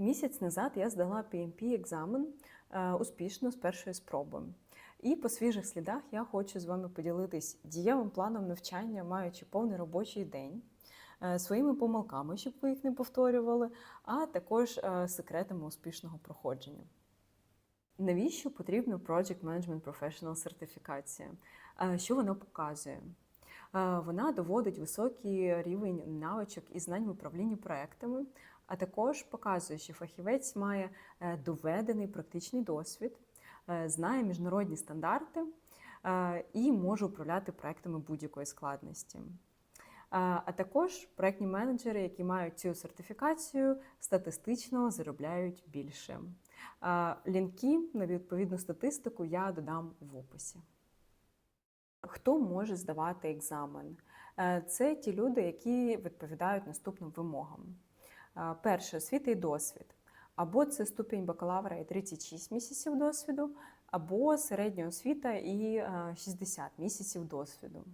Місяць назад я здала PMP екзамен е, успішно з першої спроби. І по свіжих слідах я хочу з вами поділитись дієвим планом навчання, маючи повний робочий день, е, своїми помилками, щоб ви їх не повторювали, а також е, секретами успішного проходження. Навіщо потрібна Project Management Professional сертифікація? Що вона показує? Вона доводить високий рівень навичок і знань в управлінні проектами, а також показує, що фахівець має е, доведений практичний досвід, е, знає міжнародні стандарти е, і може управляти проектами будь-якої складності. А також проектні менеджери, які мають цю сертифікацію, статистично заробляють більше. Лінки на відповідну статистику я додам в описі. Хто може здавати екзамен? Це ті люди, які відповідають наступним вимогам. Перше освіта і досвід. Або це ступінь бакалавра і 36 місяців досвіду, або середня освіта і е, 60 місяців досвіду.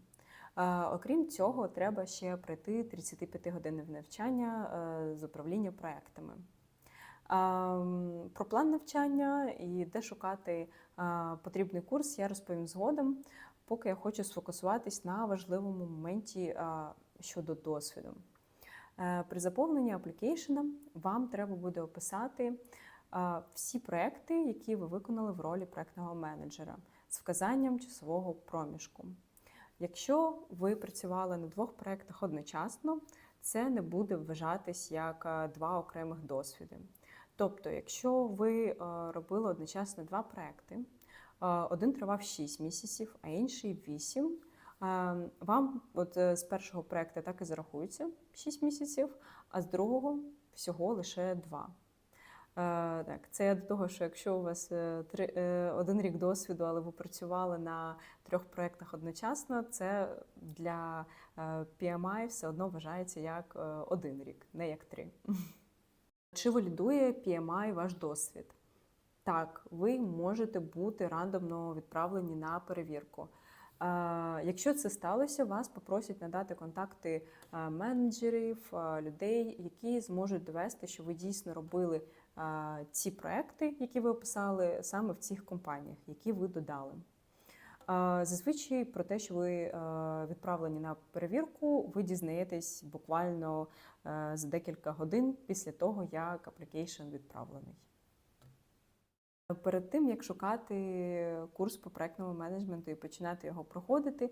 Окрім цього, треба ще пройти 35 годин навчання е, з управління проектами. Про план навчання і де шукати потрібний курс я розповім згодом, поки я хочу сфокусуватись на важливому моменті щодо досвіду. Е, При заповненні аплікейшена вам треба буде описати е, всі проекти, які ви виконали в ролі проектного менеджера з вказанням часового проміжку. Якщо ви працювали на двох проектах одночасно, це не буде вважатись як е, два окремих досвіди. Тобто, якщо ви робили одночасно два проекти, один тривав 6 місяців, а інший 8, е, вам от е, з першого проекту так і зарахується 6 місяців, а з другого всього лише 2. Е, Так, це я до того, що якщо у вас е, один рік досвіду, але ви працювали на трьох проєктах одночасно, це для PMI все одно вважається як один рік, не як три. Чи валідує PMI ваш досвід? Так, ви можете бути рандомно відправлені на перевірку. Якщо це сталося, вас попросять надати контакти менеджерів, людей, які зможуть довести, що ви дійсно робили ці проекти, які ви описали, саме в цих компаніях, які ви додали. Зазвичай про те, що ви відправлені на перевірку, ви дізнаєтесь буквально за декілька годин після того, як аплікейшн відправлений. Перед тим, як шукати курс по проектному менеджменту і починати його проходити,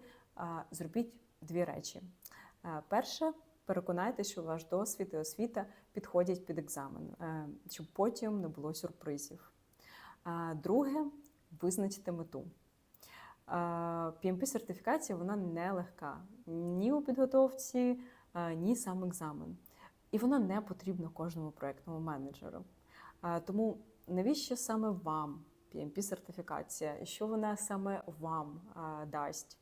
зробіть дві речі. Перше, переконайтеся, що ваш досвід і освіта підходять під екзамен, е, щоб потім не було сюрпризів. Друге, визначте мету. PMP-сертифікація вона не легка ні у підготовці, ні сам екзамен. І вона не потрібна кожному проектному менеджеру. Тому навіщо саме вам PMP-сертифікація? Що вона саме вам дасть?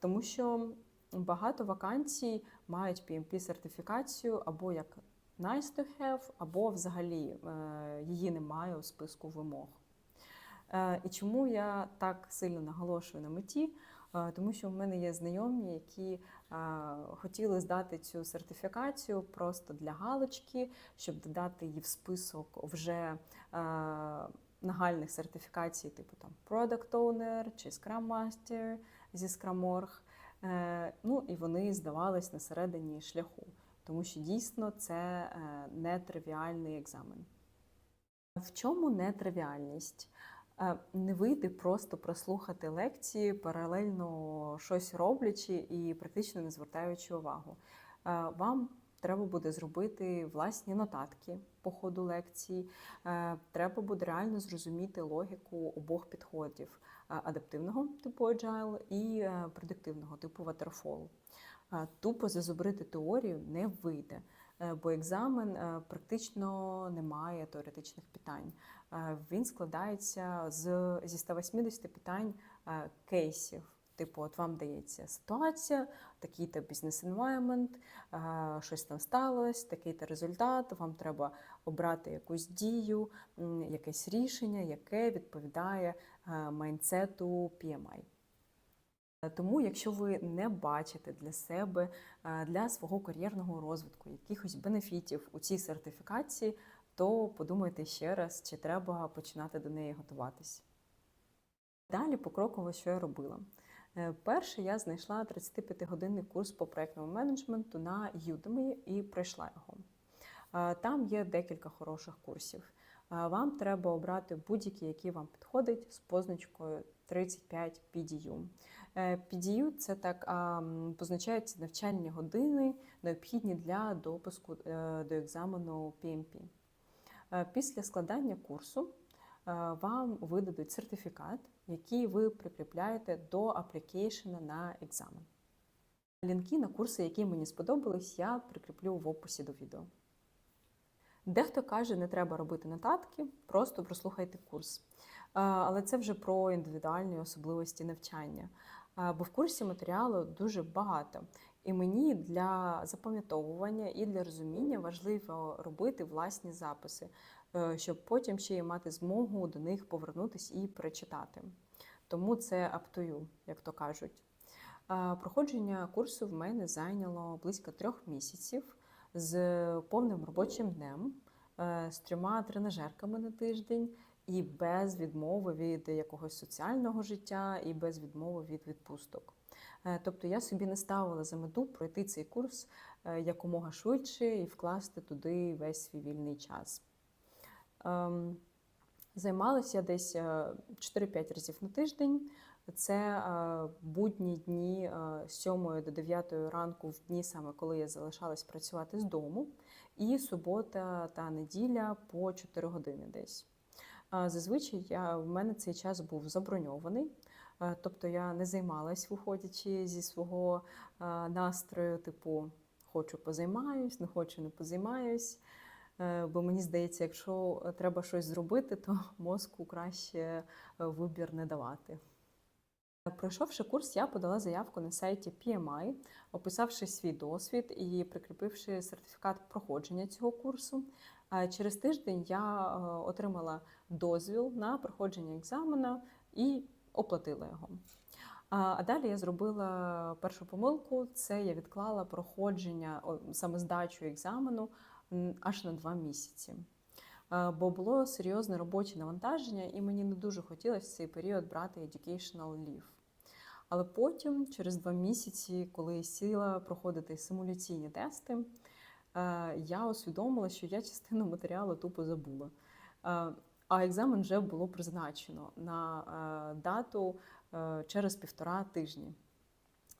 Тому що багато вакансій мають PMP-сертифікацію або як nice to have, або взагалі е, її немає у списку вимог. Е, І чому я так сильно наголошую на меті? Е, Тому що в мене є знайомі, які хотіли здати цю сертифікацію просто для галочки, щоб додати її в список вже нагальних сертифікацій, типу там Product Owner чи Scrum Master зі Scrum.org. Е, Ну і вони здавались на середині шляху, тому що дійсно це е, нетривіальний екзамен. В чому нетривіальність? Е, Не вийде просто прослухати лекції, паралельно щось роблячи і практично не звертаючи увагу. Е, Вам треба буде зробити власні нотатки по ходу лекції. Е, Треба буде реально зрозуміти логіку обох підходів: адаптивного типу agile і предиктивного типу waterfall. Тупо зазубрити теорію не вийде, бо екзамен е, практично не має теоретичних питань. Е, Він складається з, зі 180 питань е, кейсів. Типу, от вам дається ситуація, такий-то бізнес environment, е, щось там сталося, такий-то результат. Вам треба обрати якусь дію, якесь рішення, яке відповідає е, майндсету PMI. Тому, якщо ви не бачите для себе, е, для свого кар'єрного розвитку якихось бенефітів у цій сертифікації, то подумайте ще раз, чи треба починати до неї готуватись. Далі покроково, що я робила. Е, Перше, я знайшла 35-годинний курс по проектному менеджменту на Udemy і пройшла його. Е, Там є декілька хороших курсів. Е, Вам треба обрати будь-який, який вам підходить з позначкою 35 PDU. PDU – це так а, позначаються навчальні години, необхідні для допуску е, до екзамену PMP. Е, Після складання курсу е, вам видадуть сертифікат, який ви прикріпляєте до аплікейшена на екзамен. Лінки на курси, які мені сподобались, я прикріплю в описі до відео. Дехто каже, не треба робити нотатки, просто прослухайте курс. Але це вже про індивідуальні особливості навчання. Бо в курсі матеріалу дуже багато. І мені для запам'ятовування і для розуміння важливо робити власні записи, е, щоб потім ще й мати змогу до них повернутись і перечитати. Тому це you, як то кажуть. Проходження курсу в мене зайняло близько трьох місяців з повним робочим днем, е, з трьома тренажерками на тиждень і без відмови від якогось соціального життя, і без відмови від відпусток. Е, Тобто я собі не ставила за мету пройти цей курс е, якомога швидше і вкласти туди весь свій вільний час. Ем, Займалася десь е, 4-5 разів на тиждень. Це е, будні дні е, з 7 до 9 ранку, в дні саме коли я залишалась працювати з дому, і субота та неділя по 4 години десь. Е, Зазвичай я, в мене цей час був заброньований, е, тобто я не займалась, виходячи зі свого е, настрою, типу хочу позаймаюсь, не хочу, не позаймаюсь. Е, Бо мені здається, якщо треба щось зробити, то мозку краще е, вибір не давати. Пройшовши курс, я подала заявку на сайті PMI, описавши свій досвід і прикріпивши сертифікат проходження цього курсу. Через тиждень я е, отримала дозвіл на проходження екзамена і оплатила його. А далі я зробила першу помилку: це я відклала проходження саме здачу екзамену аж на два місяці. Е, Бо було серйозне робоче навантаження, і мені не дуже хотілося в цей період брати educational leave. Але потім, через два місяці, коли сіла проходити симуляційні тести, я усвідомила, що я частину матеріалу тупо забула. Е, А екзамен вже було призначено на е, дату е, через півтора тижні.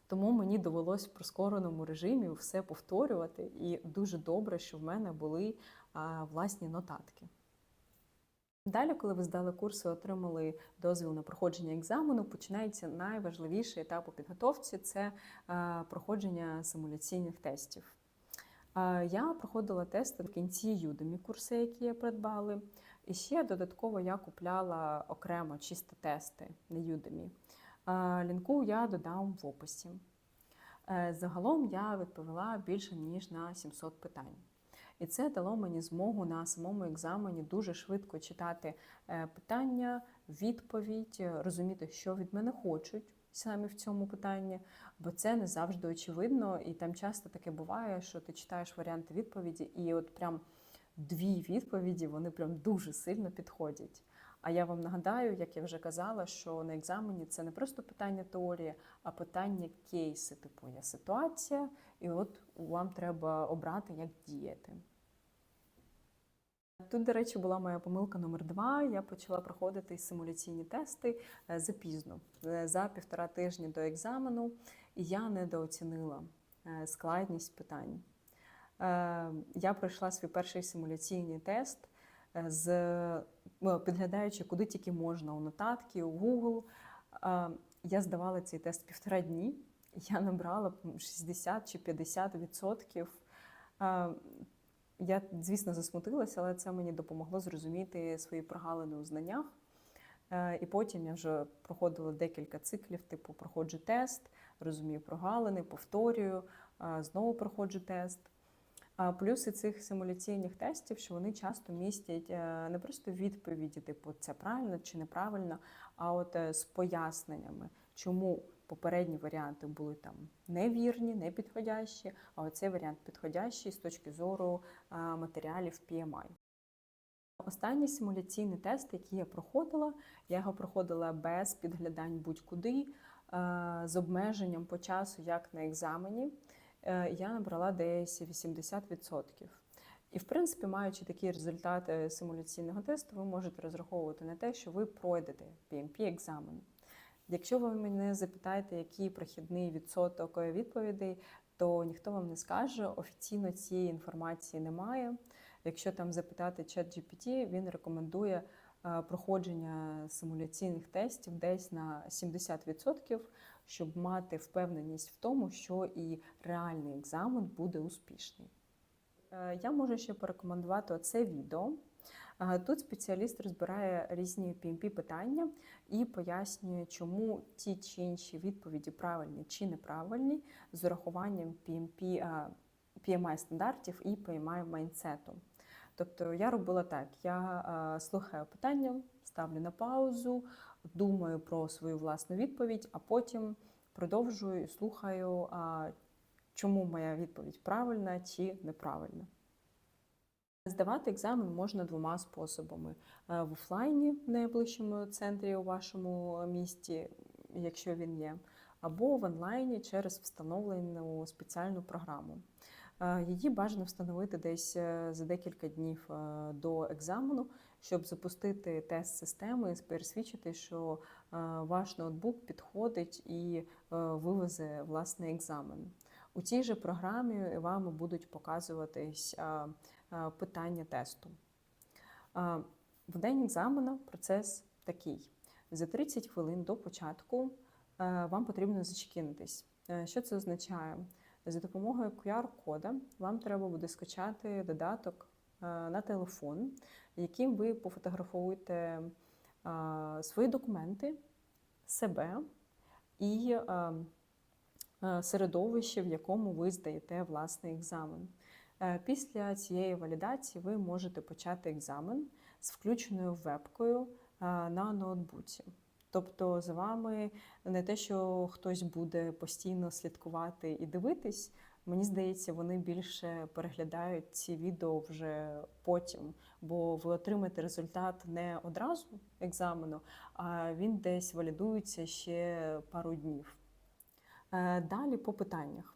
Тому мені довелось в прискореному режимі все повторювати, і дуже добре, що в мене були власні нотатки. Далі, коли ви здали курси, отримали дозвіл на проходження екзамену, починається найважливіший етап у підготовці це е, проходження симуляційних тестів. Я проходила тести в кінці Udemy курси, які я придбали. І ще додатково я купляла окремо чисто тести на. Е, Лінку я додам в описі. Е, Загалом я відповіла більше ніж на 700 питань. І це дало мені змогу на самому екзамені дуже швидко читати е, питання, відповідь, розуміти, що від мене хочуть саме в цьому питанні, бо це не завжди очевидно, і там часто таке буває, що ти читаєш варіанти відповіді, і от прям дві відповіді вони прям дуже сильно підходять. А я вам нагадаю, як я вже казала, що на екзамені це не просто питання теорії, а питання кейси. Типу є ситуація, і от вам треба обрати, як діяти. Тут, до речі, була моя помилка номер два. Я почала проходити симуляційні тести е, запізно, е, за півтора тижні до екзамену, і я недооцінила е, складність питань. Я пройшла свій перший симуляційний тест з ну, підглядаючи, куди тільки можна у нотатки, у Google. Я здавала цей тест півтора дні. Я набрала 60 чи 50 відсотків. Е, Я, звісно, засмутилася, але це мені допомогло зрозуміти свої прогалини у знаннях. Е, І потім я вже проходила декілька циклів, типу проходжу тест, розумію прогалини, повторюю, е, знову проходжу тест. Плюси цих симуляційних тестів, що вони часто містять е, не просто відповіді, типу це правильно чи неправильно, а от з поясненнями, чому попередні варіанти були там невірні, непідходящі, а оцей варіант підходящий з точки зору е, матеріалів PMI. Останній симуляційний тест, який я проходила, я його проходила без підглядань будь-куди, е, з обмеженням по часу, як на екзамені. Е, Я набрала десь 80%. І, в принципі, маючи такі результати симуляційного тесту, ви можете розраховувати на те, що ви пройдете PMP-екзамен. Якщо ви мене запитаєте, який прохідний відсоток відповідей, то ніхто вам не скаже. Офіційно цієї інформації немає. Якщо там запитати ChatGPT, він рекомендує е, проходження симуляційних тестів десь на 70%, щоб мати впевненість в тому, що і реальний екзамен буде успішний. Е, Я можу ще порекомендувати оце відео. Тут спеціаліст розбирає різні PMP питання і пояснює, чому ті чи інші відповіді правильні чи неправильні з урахуванням PMP, PMI стандартів і PMI майнсету. Тобто я робила так: я слухаю питання, ставлю на паузу, думаю про свою власну відповідь, а потім продовжую і слухаю, чому моя відповідь правильна чи неправильна. Здавати екзамен можна двома способами: Е, в офлайні в найближчому центрі у вашому місті, якщо він є, або в онлайні через встановлену спеціальну програму. Е, Її бажано встановити десь е, за декілька днів до екзамену, щоб запустити тест системи і пересвідчити, що ваш ноутбук підходить і вивезе власний екзамен. У цій же програмі вам будуть показуватись питання тесту. Е, В день екзамену процес такий: за 30 хвилин до початку е, вам потрібно зачекінитись. Е, Що це означає? За допомогою QR-кода вам треба буде скачати додаток е, на телефон, яким ви пофотографуєте е, свої документи, себе і е, е, середовище, в якому ви здаєте власний екзамен. Е, Після цієї валідації ви можете почати екзамен з включеною вебкою е, на ноутбуці. Тобто за вами не те, що хтось буде постійно слідкувати і дивитись. Мені здається, вони більше переглядають ці відео вже потім, бо ви отримаєте результат не одразу екзамену, а він десь валідується ще пару днів. Е, Далі по питаннях.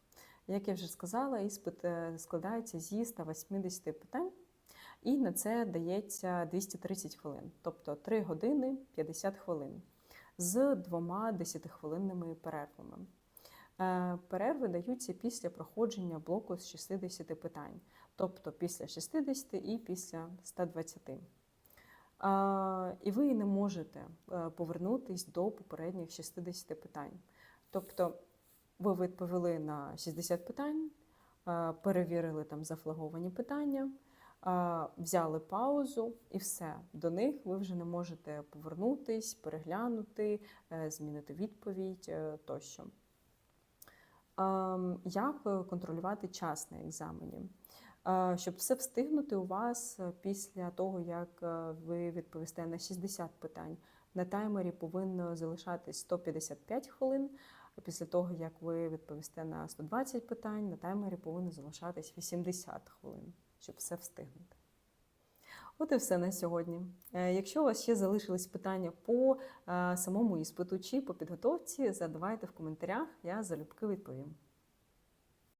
Як я вже сказала, іспит е, складається зі 180 питань, і на це дається 230 хвилин, тобто 3 години 50 хвилин з двома 10-хвилинними перервами. Е, Перерви даються після проходження блоку з 60 питань, тобто після 60 і після 120. Е, І ви не можете повернутись до попередніх 60 питань. Тобто ви відповіли на 60 питань, е, перевірили там зафлаговані питання, е, взяли паузу і все. До них ви вже не можете повернутись, переглянути, е, змінити відповідь тощо. Ем, Як контролювати час на екзамені? Щоб все встигнути у вас після того, як ви відповісте на 60 питань, на таймері повинно залишатись 155 хвилин. Після того, як ви відповісте на 120 питань, на таймері повинно залишатись 80 хвилин, щоб все встигнути. От і все на сьогодні. Е, Якщо у вас ще залишились питання по е, самому іспиту чи по підготовці, задавайте в коментарях, я залюбки відповім.